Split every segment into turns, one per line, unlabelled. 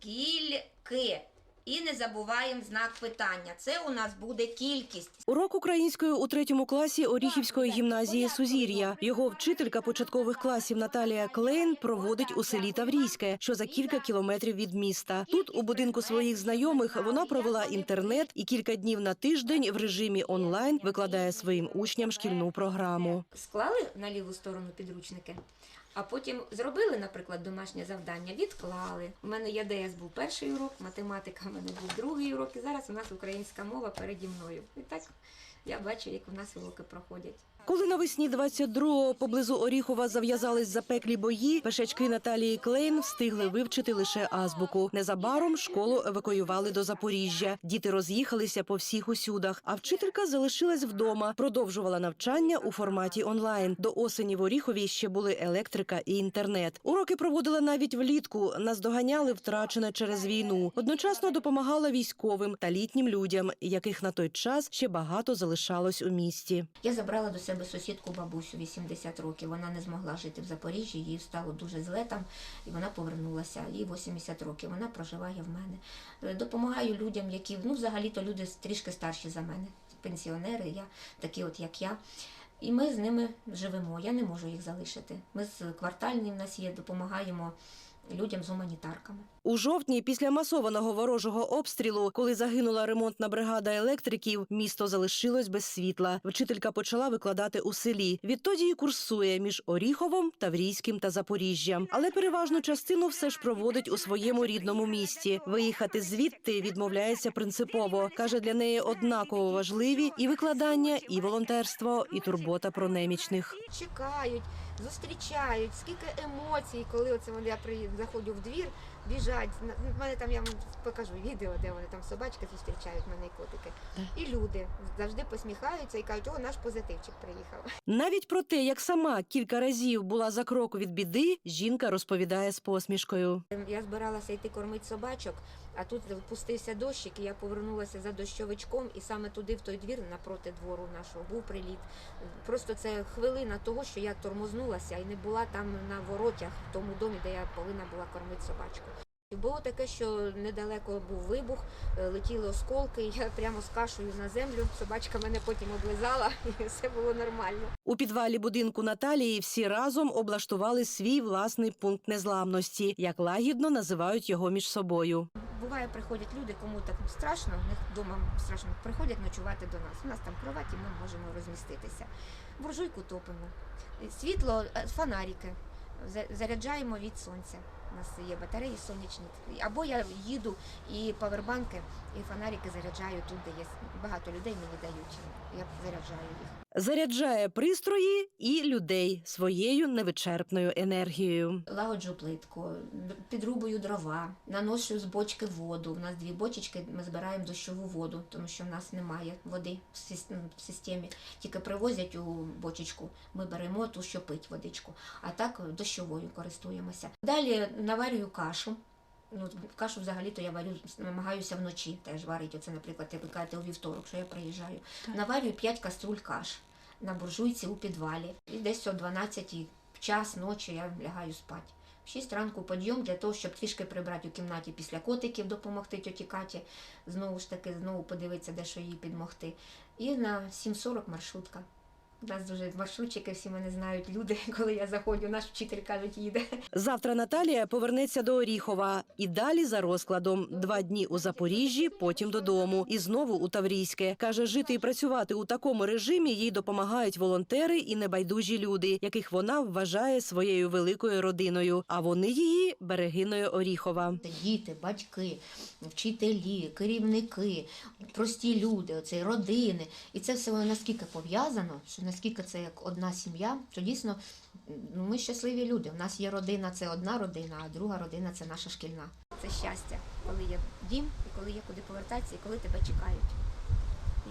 Скільки? І не забуваємо знак питання. Це у нас буде кількість.
Урок української у третьому класі Оріхівської гімназії Сузір'я. Його вчителька початкових класів Наталія Клейн проводить у селі Таврійське, що за кілька кілометрів від міста. Тут, у будинку своїх знайомих, вона провела інтернет і кілька днів на тиждень в режимі онлайн викладає своїм учням шкільну програму.
Склали на ліву сторону підручники, а потім зробили, наприклад, домашнє завдання, відклали. У мене ЄДС був перший урок, математика в мене був другий урок, і зараз у нас українська мова переді мною. І так я бачу, як у нас уроки проходять.
Коли навесні 22-го поблизу Оріхова зав'язались запеклі бої, пешечки Наталії Клейн встигли вивчити лише азбуку. Незабаром школу евакуювали до Запоріжжя. Діти роз'їхалися по всіх усюдах, а вчителька залишилась вдома, продовжувала навчання у форматі онлайн. До осені в Оріхові ще були електрика і інтернет. Уроки проводила навіть влітку. Наздоганяли втрачене через війну. Одночасно допомагала військовим та літнім людям, яких на той час ще багато залишалось у місті.
Я забрала до себе сусідку бабусю 80 років. Вона не змогла жити в Запоріжжі, їй стало дуже зле там, і вона повернулася. Їй 80 років. Вона проживає в мене. Е, Допомагаю людям, які ну взагалі-то люди трішки старші за мене, пенсіонери, я такі, от як я. І ми з ними живемо. Я не можу їх залишити. Ми з квартальні в нас є, допомагаємо людям з гуманітарками.
У жовтні, після масованого ворожого обстрілу, коли загинула ремонтна бригада електриків, місто залишилось без світла. Вчителька почала викладати у селі. Відтоді і курсує між Оріховом, Таврійським та Запоріжжям. Але переважну частину все ж проводить у своєму рідному місті. Виїхати звідти відмовляється принципово. каже, для неї однаково важливі і викладання, і волонтерство, і турбота про немічних.
чекають, зустрічають, скільки емоцій, коли оце я при заходжу в двір, біжать. В мене там я вам покажу відео, де вони там собачки зустрічають мене і котики. І люди завжди посміхаються і кажуть, о, наш позитивчик приїхав.
Навіть про те, як сама кілька разів була за крок від біди, жінка розповідає з посмішкою.
Я збиралася йти кормити собачок, а тут пустився дощик, і я повернулася за дощовичком, і саме туди, в той двір, напроти двору нашого, був приліт. Просто це хвилина того, що я тормознулася і не була там на воротях в тому домі, де я повинна була кормити собачку. І було таке, що недалеко був вибух, е, летіли осколки, я прямо з кашею на землю. Собачка мене потім облизала, і все було нормально.
У підвалі будинку Наталії всі разом облаштували свій власний пункт незламності, як лагідно називають його між собою.
Буває, приходять люди, кому так страшно, в них вдома страшно, приходять ночувати до нас. У нас там кроваті, ми можемо розміститися. Буржуйку топимо. Світло, е, фонарики. За- Заряджаємо від сонця. У нас є батареї сонячні. Або я їду і павербанки, і фонарики заряджаю тут, де є багато людей мені дають. Я заряджаю їх.
Заряджає пристрої і людей своєю невичерпною енергією.
Лагоджу плитку, підрубую дрова, наношу з бочки воду. У нас дві бочечки, ми збираємо дощову воду, тому що в нас немає води в системі. Тільки привозять у бочечку, ми беремо ту, що пить водичку, а так дощовою користуємося. Далі наварюю кашу. Ну, кашу взагалі-то я варю, намагаюся вночі теж варити. Оце, наприклад, ви кажете, у вівторок, що я приїжджаю. Наварюю 5 каструль каш на буржуйці у підвалі. І десь о 12 в час ночі я лягаю спати. В 6 ранку підйом для того, щоб трішки прибрати у кімнаті після котиків, допомогти тьоті Каті, знову ж таки, знову подивитися, де що їй підмогти. І на 7.40 маршрутка. У нас дуже маршрутчики, всі мене знають люди, коли я заходжу, наш вчитель кажуть, їде.
Завтра Наталія повернеться до Оріхова і далі за розкладом. Два дні у Запоріжжі, потім додому. І знову у Таврійське. Каже, жити і працювати у такому режимі їй допомагають волонтери і небайдужі люди, яких вона вважає своєю великою родиною. А вони її берегиною Оріхова.
Діти, батьки, вчителі, керівники, прості люди, оце родини. І це все воно наскільки пов'язано, що наскільки це як одна сім'я, що дійсно ну, ми щасливі люди. У нас є родина, це одна родина, а друга родина це наша шкільна. Це щастя, коли є дім, і коли є куди повертатися, і коли тебе чекають.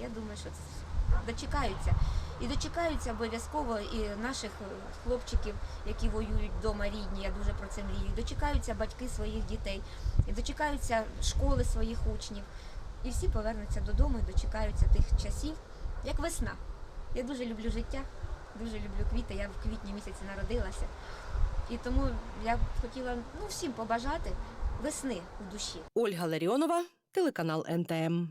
Я думаю, що це дочекаються. І дочекаються обов'язково і наших е, хлопчиків, які воюють вдома рідні, я дуже про це мрію. І Дочекаються батьки своїх дітей, і дочекаються школи своїх учнів. І всі повернуться додому і дочекаються тих часів, як весна. Я дуже люблю життя, дуже люблю квіти. Я в квітні місяці народилася. І тому я б хотіла ну, всім побажати весни в душі.
Ольга Ларіонова, телеканал НТМ.